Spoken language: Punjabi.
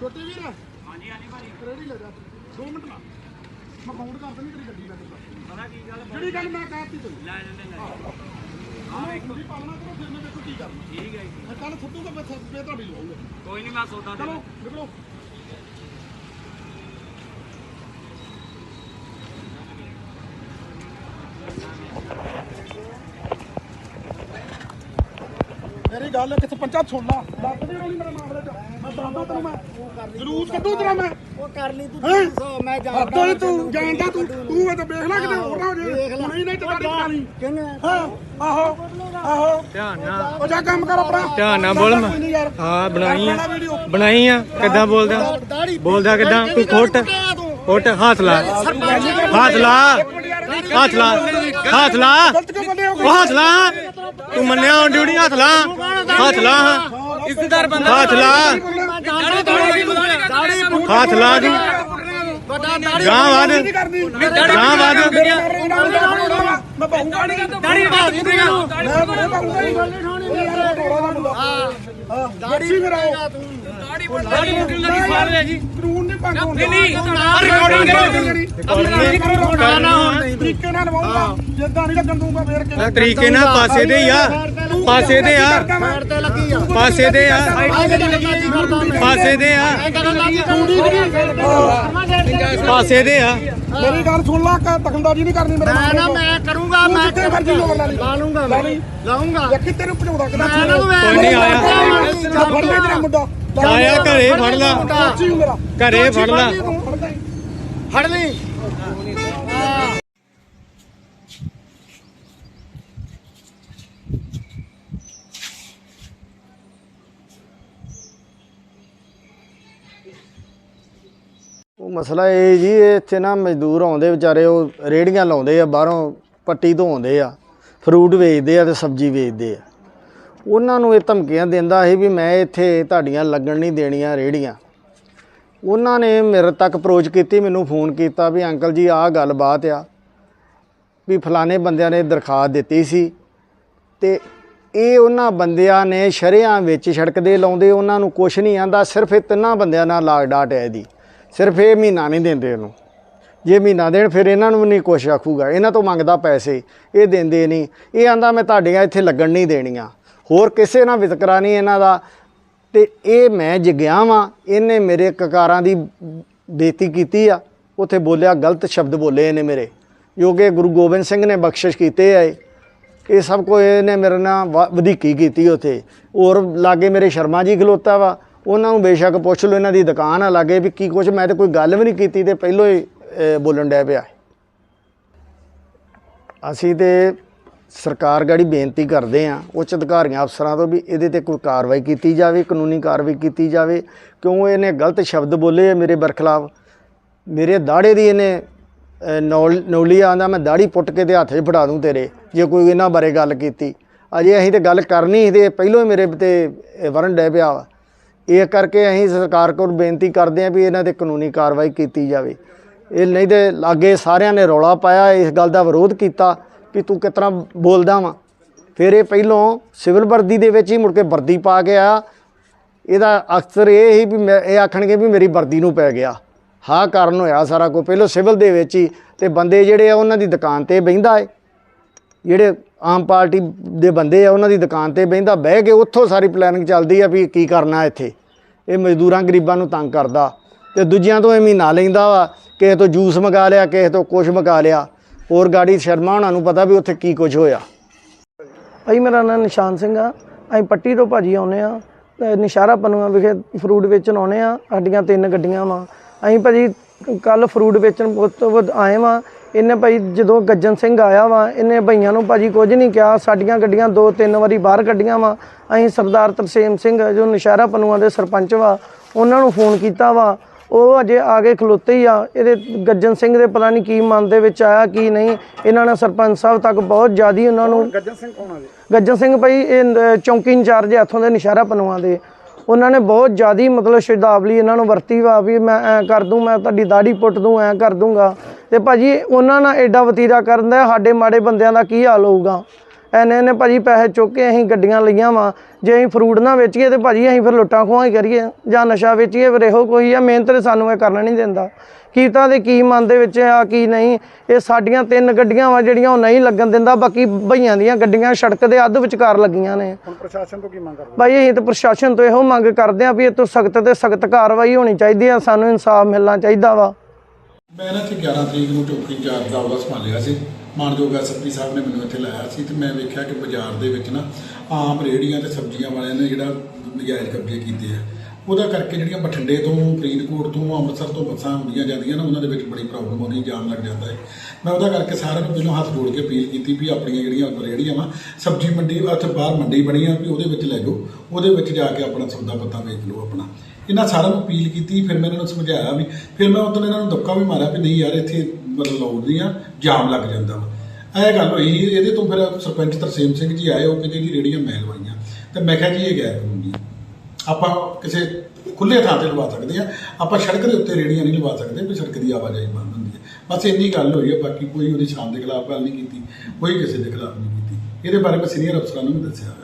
ਛੋਟੇ ਵੀਰ? ਹਾਂਜੀ ਹਾਂਜੀ ਭਾਜੀ। ਰੈਡੀ ਲੈ ਜਾ। 2 ਮਿੰਟ ਨਾਲ ਮੈਂ ਕਾਊਂਟ ਕਰ ਦਿੰਦੀ ਤੇਰੀ ਗੱਡੀ ਵਿੱਚ ਪਤਾ ਕੀ ਗੱਲ ਜਿਹੜੀ ਗੱਲ ਮੈਂ ਕਹਿਤੀ ਤੈਨੂੰ। ਲੈ ਲੈਂਦੇ ਲੈ ਆਹ। ਇੱਕ ਵੀ ਪਾਲਣਾ ਕਰੋ ਫਿਰ ਮੈਂ ਦੇਖੋ ਕੀ ਕਰਨਾ। ਠੀਕ ਹੈ ਜੀ। ਕੱਲ ਫੁੱਟੂਗਾ ਮੈਂ ਤੁਹਾਡੀ ਲਵਾਉਂਗਾ ਕੋਈ ਨਹੀਂ ਮੈਂ ਸੋਦਾ ਚਲੋ ਨਿਕਲੋ। ਮੇਰੀ ਗੱਲ ਇੱਕ ਸਰਪੰਚਾ ਸੁਣ ਲਾ ਲੱਗ ਦੇ ਰੋਲੀ ਮੇਰੇ ਮਾਮਲੇ ਚ। ਮੈਂ ਦੱਸਦਾ ਤੈਨੂੰ ਮੈਂ। ਜਲੂਸ ਕੱਢੂ ਤੇਰਾ ਮੈਂ। ਉਹ ਕਰ ਲਈ ਤੂੰ? 300 ਮੈਂ ਹੱਦੋਂ ਹੀ ਤੂੰ ਜਾਣਦਾ ਤੂੰ। ਤੂੰ ਇਹ ਤਾਂ ਵੇਖ ਲੈ ਕਿਤੇ ਹੋਰ ਨਾ ਹੋ ਜੇ। ਨਹੀਂ ਤੇ ਗਾੜੀ ਚਲਾਣੀ ਕਿੰਨੇ ਹਾਂ? ਆਹੋ ਆਹੋ। ਧਿਆਨ ਨਾਲ। ਉਹ ਜਾ ਕੰਮ ਕਰ ਆਪਣਾ। ਧਿਆਨ ਨਾਲ ਬੋਲ ਨਹੀਂ ਯਾਰ। ਹਾਂ ਬਣਾਈ ਆ। ਬਣਾਈ ਆ। ਕਿੱਦਾਂ ਬੋਲਦਾ? ਬੋਲਦਾ ਕਿੱਦਾਂ? ਤੂੰ ਖੁੱਟ ਖੁੱਟ ਹੱਥ ਲਾ। ਹੱਥ ਲਾ। ਹੱਥ ਲਾ। ਹੱਥ ਲਾ। ਹੱਥ ਲਾ। ਤੂੰ ਮੰਨਿਆ ਹੁਣ ਡਿਊਟੀ? ਹੱਥ ਲਾ। ਹੱਥ ਲਾ। ਇਜ਼ਤਦਾਰ ਬੰਦਾ ਹੱਥ ਲਾ। ਹੱਥ ਲਾ ਤੂੰ। ਗਾਂ ਵਾਦ ਗਾਂ ਵਾਦ ਮੈਂ ਪਾਉਂਗਾ ਨਹੀਂ ਦਾੜੀ ਮੈਂ ਤਾਂ ਪਾਉਂਗਾ ਫਿਰ ਆਓ। ਦਾੜੀ ਮੁੱਕਣ ਲੱਗੀ ਫਾੜ ਲਿਆ ਜੀ। ਕਾਨੂੰਨ ਨਹੀਂ ਭੰਗ ਹੁੰਦਾ। ਨਹੀਂ ਰਿਕਾਰਡਿੰਗ ਕਰੋ। ਨਾ ਨਾ ਤਰੀਕੇ ਨਾਲ ਲਵਾਉਂਗਾ ਜਿੱਦਾਂ ਨਹੀਂ ਲੱਗਣ ਦੂੰਗਾ ਫੇਰ ਕਿਵੇਂ? ਤਰੀਕੇ ਨਾਲ ਪਾਸੇ ਦੇ ਆ। ਪਾਸੇ ਦੇ ਆ। ਸਾਈਡ ਤੇ ਲੱਗੀ ਆ। ਪਾਸੇ ਦੇ ਆ। ਕੀ ਪਾਸੇ ਦੇ ਆ। ਪਾਸੇ ਦੇ ਆ। ਮੇਰੀ ਗੱਲ ਸੁਣ ਲਾ ਕਿ ਦਖਲਅੰਦਾਜ਼ੀ ਨਹੀਂ ਕਰਨੀ ਮੇਰੇ ਮੈਂ ਨਾ ਮੈਂ ਕਰੂੰਗਾ ਮੈਂ ਜਿੱਥੇ ਮਰਜ਼ੀ ਲੋਕ ਲਾ ਲਈ। ਲਾ ਲੂੰਗਾ ਲਾ ਮੈਂ ਲਾਉਂਗਾ। ਵੇਖੀ ਤੈਨੂੰ ਭਜਾਉਂਦਾ ਕਿਦਾਂ ਨਾ ਕੋਈ ਨਹੀਂ ਆਇਆ। ਫੜ ਲੈ ਤੇਰਾ ਮੁੰਡਾ। ਆਇਆ ਘਰੇ ਫੜ ਲਾ। ਘਰੇ ਫੜ ਲਾ। ਫੜ ਲੈ। ਫੜ ਲਈ। ਮਸਲਾ ਇਹ ਜੀ, ਇਹ ਇੱਥੇ ਨਾ ਮਜ਼ਦੂਰ ਆਉਂਦੇ ਵਿਚਾਰੇ, ਉਹ ਰੇੜੀਆਂ ਲਾਉਂਦੇ ਆ, ਬਾਹਰੋਂ ਪੱਟੀ ਤੋਂ ਆਉਂਦੇ ਆ, ਫਰੂਟ ਵੇਚਦੇ ਆ ਤੇ ਸਬਜ਼ੀ ਵੇਚਦੇ ਆ। ਉਹਨਾਂ ਨੂੰ ਇਹ ਧਮਕੀਆਂ ਦਿੰਦਾ ਸੀ ਵੀ ਮੈਂ ਇੱਥੇ ਤੁਹਾਡੀਆਂ ਲੱਗਣ ਨਹੀਂ ਦੇਣੀਆਂ ਰੇੜੀਆਂ ਉਹਨਾਂ ਨੇ ਮੇਰੇ ਤੱਕ ਅਪਰੋਚ ਕੀਤੀ, ਮੈਨੂੰ ਫੋਨ ਕੀਤਾ ਵੀ ਅੰਕਲ ਜੀ, ਆਹ ਗੱਲਬਾਤ ਆ, ਵੀ ਫਲਾਣੇ ਬੰਦਿਆਂ ਨੇ ਦਰਖਾਸਤ ਦਿੱਤੀ ਸੀ ਤੇ ਇਹ ਉਹਨਾਂ ਬੰਦਿਆਂ ਨੇ ਸ਼ਰਿਆਂ ਵਿੱਚ ਸੜਕ ਦੇ ਲਾਉਂਦੇ, ਉਹਨਾਂ ਨੂੰ ਕੁਛ ਨਹੀਂ ਆਂਦਾ, ਸਿਰਫ ਇਹ ਤਿੰਨਾਂ ਬੰਦਿਆਂ ਨਾਲ ਲਾਗ ਡਾਟ ਹੈ ਇਹਦੀ ਸਿਰਫ ਇਹ ਮਹੀਨਾ ਨਹੀਂ ਦਿੰਦੇ ਇਹਨੂੰ। ਜੇ ਮਹੀਨਾ ਦੇਣ, ਫਿਰ ਇਹਨਾਂ ਨੂੰ ਵੀ ਨਹੀਂ ਕੁਛ ਆਖੂਗਾ। ਇਹਨਾਂ ਤੋਂ ਮੰਗਦਾ ਪੈਸੇ, ਇਹ ਦਿੰਦੇ ਨਹੀਂ। ਇਹ ਆਂਦਾ, ਮੈਂ ਤੁਹਾਡੀਆਂ ਇੱਥੇ ਲੱਗਣ ਨਹੀਂ ਦੇਣੀਆਂ। ਹੋਰ ਕਿਸੇ ਨਾਲ ਵਿਤਕਰਾ ਨਹੀਂ ਇਹਨਾਂ ਦਾ। ਤੇ ਇਹ ਮੈਂ ਜਗਿਆ ਵਾਂ, ਇਹਨੇ ਮੇਰੇ ਕਕਾਰਾਂ ਦੀ ਬੇਤੀ ਕੀਤੀ ਆ। ਉੱਥੇ ਬੋਲਿਆ, ਗਲਤ ਸ਼ਬਦ ਬੋਲੇ ਇਹਨੇ ਮੇਰੇ। ਜੋ ਕਿ ਗੁਰੂ ਗੋਬਿੰਦ ਸਿੰਘ ਨੇ ਬਖਸ਼ਿਸ਼ ਕੀਤੇ ਆ ਇਹ। ਇਹ ਸਭ ਕੁਝ ਇਹਨੇ ਮੇਰੇ ਨਾਲ ਵ- ਵਧੀਕੀ ਕੀਤੀ ਉੱਥੇ। ਹੋਰ ਲਾਗੇ ਮੇਰੇ ਸ਼ਰਮਾ ਜੀ ਖਲੋਤਾ ਵਾ। ਉਹਨਾਂ ਨੂੰ ਬੇਸ਼ੱਕ ਪੁੱਛ ਲਓ, ਇਹਨਾਂ ਦੀ ਦੁਕਾਨ ਆ ਲਾਗੇ ਵੀ ਕੀ ਕੁਝ ਮੈਂ ਤੇ ਕੋਈ ਗੱਲ ਵੀ ਨਹੀਂ ਕੀਤੀ ਤੇ ਪਹਿਲੋਂ ਹੀ ਬੋਲਣ ਡਿਆ ਪਿਆ। ਅਸੀਂ ਤੇ ਸਰਕਾਰ ਗਾੜੀ ਬੇਨਤੀ ਕਰਦੇ ਆ ਉੱਚ ਅਧਿਕਾਰੀਆਂ ਅਫਸਰਾਂ ਤੋਂ ਵੀ ਇਹਦੇ ਤੇ ਕੋਈ ਕਾਰਵਾਈ ਕੀਤੀ ਜਾਵੇ, ਕਾਨੂੰਨੀ ਕਾਰਵਾਈ ਕੀਤੀ ਜਾਵੇ। ਕਿਉਂ ਇਹਨੇ ਗਲਤ ਸ਼ਬਦ ਬੋਲੇ ਆ ਮੇਰੇ ਬਰਖਲਾਫ? ਮੇਰੇ ਦਾੜੇ ਦੀ ਇਹਨੇ ਨੌਲ, ਨੌਲੀ ਆਂਦਾ, ਮੈਂ ਦਾੜੀ ਪੁੱਟ ਕੇ ਤੇ ਹੱਥ 'ਚ ਫੜਾ ਦੂੰ ਤੇਰੇ, ਜੇ ਕੋਈ ਇਹਨਾਂ ਬਾਰੇ ਗੱਲ ਕੀਤੀ। ਅਜੇ ਅਸੀਂ ਤੇ ਗੱਲ ਕਰਨੀ ਸੀ ਤੇ ਪਹਿਲੋਂ ਹੀ ਮੇਰੇ ਤੇ ਵਰਨ ਡੈ ਪਿਆ ਵਾ। ਇਹ ਕਰਕੇ ਅਸੀਂ ਸਰਕਾਰ ਕੋਲ ਬੇਨਤੀ ਕਰਦੇ ਹਾਂ ਵੀ ਇਹਨਾਂ ਤੇ ਕਾਨੂੰਨੀ ਕਾਰਵਾਈ ਕੀਤੀ ਜਾਵੇ। ਇਹ ਨਹੀਂ ਤੇ ਲਾਗੇ ਸਾਰਿਆਂ ਨੇ ਰੌਲਾ ਪਾਇਆ, ਇਸ ਗੱਲ ਦਾ ਵਿਰੋਧ ਕੀਤਾ ਵੀ ਤੂੰ ਕਿਸ ਤਰ੍ਹਾਂ ਬੋਲਦਾ ਵਾ। ਫਿਰ ਇਹ ਪਹਿਲੋਂ ਸਿਵਲ ਵਰਦੀ ਦੇ ਵਿੱਚ ਹੀ ਮੁੜ ਕੇ ਵਰਦੀ ਪਾ ਕੇ ਆ ਇਹਦਾ ਅਕਸਰ ਇਹ ਹੀ ਵੀ ਮੈਂ, ਇਹ ਆਖਣਗੇ ਵੀ ਮੇਰੀ ਵਰਦੀ ਨੂੰ ਪੈ ਗਿਆ। ਹਾਂ ਕਾਰਨ ਹੋਇਆ ਸਾਰਾ ਕੁਝ। ਪਹਿਲੋਂ ਸਿਵਲ ਦੇ ਵਿੱਚ ਹੀ ਤੇ ਬੰਦੇ ਜਿਹੜੇ ਆ ਉਹਨਾਂ ਦੀ ਦੁਕਾਨ ਤੇ ਬਹਿੰਦਾ ਏ। ਜਿਹੜੇ ਆਮ ਪਾਰਟੀ ਦੇ ਬੰਦੇ ਆ, ਉਹਨਾਂ ਦੀ ਦੁਕਾਨ ਤੇ ਬਹਿੰਦਾ, ਬਹਿ ਕੇ ਉੱਥੋਂ ਸਾਰੀ ਪਲੈਨਿੰਗ ਚੱਲਦੀ ਆ ਵੀ ਕੀ ਕਰਨਾ ਇੱਥੇ। ਇਹ ਮਜ਼ਦੂਰਾਂ ਗਰੀਬਾਂ ਨੂੰ ਤੰਗ ਕਰਦਾ। ਤੇ ਦੂਜਿਆਂ ਤੋਂ ਇਹ ਮਹੀਨਾ ਲੈਂਦਾ ਵਾ, ਕਿਸੇ ਤੋਂ ਜੂਸ ਮੰਗਾ ਲਿਆ, ਕਿਸੇ ਤੋਂ ਕੁਝ ਮੰਗਾ ਲਿਆ। ਹੋਰ ਗਾੜੀ ਸ਼ਰਮਾ ਉਹਨਾਂ ਨੂੰ ਪਤਾ ਵੀ ਉੱਥੇ ਕੀ ਕੁਝ ਹੋਇਆ। ਭਾਈ, ਮੇਰਾ ਨਾਮ ਨਿਸ਼ਾਨ ਸਿੰਘ ਆ। ਅਸੀਂ ਪੱਟੀ ਤੋਂ ਭਾਜੀ ਆਉਨੇ ਆ। ਤੇ ਨਿਸ਼ਾਰਾ ਪਨੂਆ ਵਿਖੇ ਫਰੂਟ ਵੇਚਣ ਆਉਨੇ ਆ। ਸਾਡੀਆਂ ਤਿੰਨ ਗੱਡੀਆਂ ਵਾ। ਅਸੀਂ ਭਾਜੀ ਕੱਲ ਫਰੂਟ ਵੇਚਣ ਉਸ ਤੋਂ ਬਾਅਦ ਆਏ ਵਾ। ਇਹਨੇ ਭਾਈ ਜਦੋਂ ਗੱਜਨ ਸਿੰਘ ਆਇਆ ਵਾ ਇਹਨੇ ਭਈਆਂ ਨੂੰ ਭਾਜੀ ਕੁਝ ਨਹੀਂ ਕਿਹਾ ਸਾਡੀਆਂ ਗੱਡੀਆਂ ਦੋ ਤਿੰਨ ਵਾਰੀ ਬਾਹਰ ਕੱਢੀਆਂ ਵਾ। ਅਸੀਂ ਸਰਦਾਰ ਤਰਸੇਮ ਸਿੰਘ ਜੋ ਨਿਸ਼ਾਰਾ ਪਨੂਆ ਦੇ ਸਰਪੰਚ ਵਾ ਉਹਨਾਂ ਨੂੰ ਫੋਨ ਕੀਤਾ ਵਾ। ਉਹ ਅਜੇ ਆ ਕੇ ਖਲੋਤੇ ਹੀ ਆ। ਇਹਦੇ ਗੱਜਨ ਸਿੰਘ ਦੇ ਪਤਾ ਨਹੀਂ ਕੀ ਮਨ ਦੇ ਵਿੱਚ ਆਇਆ ਕੀ ਨਹੀਂ। ਇਹਨਾਂ ਨੇ ਸਰਪੰਚ ਸਾਹਿਬ ਤੱਕ ਬਹੁਤ ਜ਼ਿਆਦੀ ਉਹਨਾਂ ਨੂੰ ਗੱਜਨ ਸਿੰਘ ਕੌਣ ਆ ਗੱਜਨ ਸਿੰਘ ਭਾਈ ਇਹ ਚੌਂਕੀ ਇੰਚਾਰਜ ਹੈ ਇੱਥੋਂ ਦੇ ਨਿਸ਼ਾਰਾ ਪਨੂਆਂ ਦੇ। ਉਹਨਾਂ ਨੇ ਬਹੁਤ ਜ਼ਿਆਦੀ ਮਤਲਬ ਸ਼ਬਦਾਵਲੀ ਇਹਨਾਂ ਨੂੰ ਵਰਤੀ ਵਾ ਵੀ ਮੈਂ ਐ ਕਰ ਦੂੰ ਮੈਂ ਤੁਹਾਡੀ ਦਾੜੀ ਪੁੱਟ ਦੂੰ ਐ ਕਰ ਦੂੰਗਾ। ਤੇ ਭਾਜੀ ਉਹਨਾਂ ਨਾਲ ਐਡਾ ਵਤੀਰਾ ਕਰਨ ਦਾ ਸਾਡੇ ਮਾੜੇ ਬੰਦਿਆਂ ਦਾ ਕੀ ਹਾਲ ਹੋਊਗਾ? ਐਨੇ ਐਨੇ ਭਾਜੀ ਪੈਸੇ ਚੁੱਕ ਕੇ ਅਸੀਂ ਗੱਡੀਆਂ ਲਈਆਂ ਵਾ। ਜੇ ਅਸੀਂ ਫਰੂਟ ਨਾ ਵੇਚੀਏ ਤੇ ਭਾਜੀ ਅਸੀਂ ਫਿਰ ਲੁੱਟਾਂ ਖੋਹਾਂ ਹੀ ਕਰੀਏ। ਜਾਂ ਨਸ਼ਾ ਵੇਚੀਏ ਫਿਰ ਇਹੋ ਕੋਈ ਆ ਮਿਹਨਤ ਤੇ ਸਾਨੂੰ ਇਹ ਕਰਨਾ ਨਹੀਂ ਦਿੰਦਾ। ਕੀਤਾਂ ਦੇ ਕੀ ਮਨ ਦੇ ਵਿੱਚ ਆ ਕੀ ਨਹੀਂ। ਇਹ ਸਾਡੀਆਂ ਤਿੰਨ ਗੱਡੀਆਂ ਵਾ ਜਿਹੜੀਆਂ ਉਹ ਨਹੀਂ ਲੱਗਣ ਦਿੰਦਾ ਬਾਕੀ ਭਈਆਂ ਦੀਆਂ ਗੱਡੀਆਂ ਸੜਕ ਦੇ ਅੱਧ ਵਿਚਕਾਰ ਲੱਗੀਆਂ ਨੇ। ਹੁਣ ਪ੍ਰਸ਼ਾਸਨ ਤੋਂ ਕੀ ਮੰਗ ਕਰਦੇ ਭਾਈ ਅਸੀਂ ਤਾਂ ਪ੍ਰਸ਼ਾਸਨ ਤੋਂ ਇਹੋ ਮੰਗ ਕਰਦੇ ਆ ਵੀ ਇਹ ਤੋਂ ਸਖਤ ਤੇ ਸਖਤ ਕਾਰਵਾਈ ਹੋਣੀ ਚਾਹੀਦੀ ਆ ਸਾਨੂੰ ਇਨਸਾਫ ਮਿਲਣਾ ਚਾਹੀਦਾ ਵਾ। ਮੈਂ ਨਾ ਇੱਥੇ 11 ਤਰੀਕ ਨੂੰ ਚੌਕੀ ਚਾਰ ਦਾ ਅਹੁਦਾ ਸੰਭਾਲਿਆ ਸੀ। ਮਾਨਯੋਗ ਐਸਪੀ ਸਾਹਿਬ ਨੇ ਮੈਨੂੰ ਇੱਥੇ ਲਾਇਆ ਸੀ ਤੇ ਮੈਂ ਵੇਖਿਆ ਕਿ ਬਾਜ਼ਾਰ ਦੇ ਵਿੱਚ ਨਾ ਆਮ ਰੇਹੜੀਆਂ ਤੇ ਸਬਜ਼ੀਆਂ ਵਾਲਿਆਂ ਨੇ ਜਿਹੜਾ ਨਜਾਇਜ਼ ਕਬਜ਼ੇ ਕੀਤੇ ਆ। ਉਹਦਾ ਕਰਕੇ ਜਿਹੜੀਆਂ ਬਠਿੰਡੇ ਤੋਂ, ਫਰੀਦਕੋਟ ਤੋਂ, ਅੰਮ੍ਰਿਤਸਰ ਤੋਂ ਬੱਸਾਂ ਆਉਂਦੀਆਂ ਜਾਂਦੀਆਂ ਨਾ, ਉਹਨਾਂ ਦੇ ਵਿੱਚ ਬੜੀ ਪ੍ਰੋਬਲਮ ਆਉਂਦੀ ਜਾਮ ਲੱਗ ਜਾਂਦਾ ਹੈ। ਮੈਂ ਉਹਦਾ ਕਰਕੇ ਸਾਰਿਆਂ ਨੂੰ ਪਹਿਲਾਂ ਹੱਥ ਜੋੜ ਕੇ ਅਪੀਲ ਕੀਤੀ ਵੀ ਆਪਣੀਆਂ ਜਿਹੜੀਆਂ ਰੇਹੜੀਆਂ ਵਾ, ਸਬਜ਼ੀ ਮੰਡੀ ਉੱਥੇ ਬਾਹਰ ਮੰਡੀ ਬਣੀ ਆ, ਵੀ ਉਹਦੇ ਵਿੱਚ ਲੈ ਜਾਓ। ਉਹਦੇ ਵਿੱਚ ਜਾ ਕੇ ਆਪਣਾ ਸੌਦਾ ਪੱਤਾ ਵੇਚ ਲਓ ਆਪਣਾ। ਇਹਨਾਂ ਸਾਰਿਆਂ ਨੂੰ ਅਪੀਲ ਕੀਤੀ, ਫਿਰ ਮੈਂ ਇਹਨਾਂ ਨੂੰ ਸਮਝਾਇਆ ਵੀ, ਫਿਰ ਮੈਂ ਉਦੋਂ ਇਹਨਾਂ ਨੂੰ ਧੱਕਾ ਵੀ ਮਾਰਿਆ ਵੀ ਨਹੀਂ ਯਾਰ ਇੱਥੇ ਮਤਲਬ ਲੋੜ ਨਹੀਂ ਆ, ਜਾਮ ਲੱਗ ਜਾਂਦਾ ਵਾ। ਇਹ ਗੱਲ ਹੋਈ ਇਹਦੇ ਤੋਂ ਫਿਰ ਸਰਪੰਚ ਤਰਸੇਮ ਸਿੰਘ ਜੀ ਆਏ, ਉਹ ਕਹਿੰਦੇ ਜੀ ਰੇੜੀਆਂ ਮੈਂ ਲਵਾਈਆਂ। ਤੇ ਮੈਂ ਕਿਹਾ ਜੀ ਇਹ ਗੈਰ ਕਾਨੂੰਨੀ ਆਪਾਂ ਕਿਸੇ ਖੁੱਲੇ ਥਾਂ ਤੇ ਲਵਾ ਸਕਦੇ ਆ, ਆਪਾਂ ਸੜਕ ਦੇ ਉੱਤੇ ਰੇੜੀਆਂ ਨਹੀਂ ਲਵਾ ਸਕਦੇ, ਵੀ ਸੜਕ ਦੀ ਆਵਾਜਾਈ ਬੰਦ ਹੁੰਦੀ ਹੈ ਬਸ ਇੰਨੀ ਗੱਲ ਹੋਈ ਹੈ ਬਾਕੀ ਕੋਈ ਉਹਦੀ ਸ਼ਾਨ ਦੇ ਖਿਲਾਫ ਗੱਲ ਨਹੀਂ ਕੀਤੀ, ਕੋਈ ਕਿਸੇ ਦੇ ਖਿਲਾਫ ਨਹੀਂ ਕੀਤੀ। ਇਹਦੇ ਬਾਰੇ ਮੈਂ ਸੀਨੀਅਰ ਅਫਸਰਾਂ ਨੂੰ ਵੀ ਦੱਸਿਆ ਹੋਇਆ।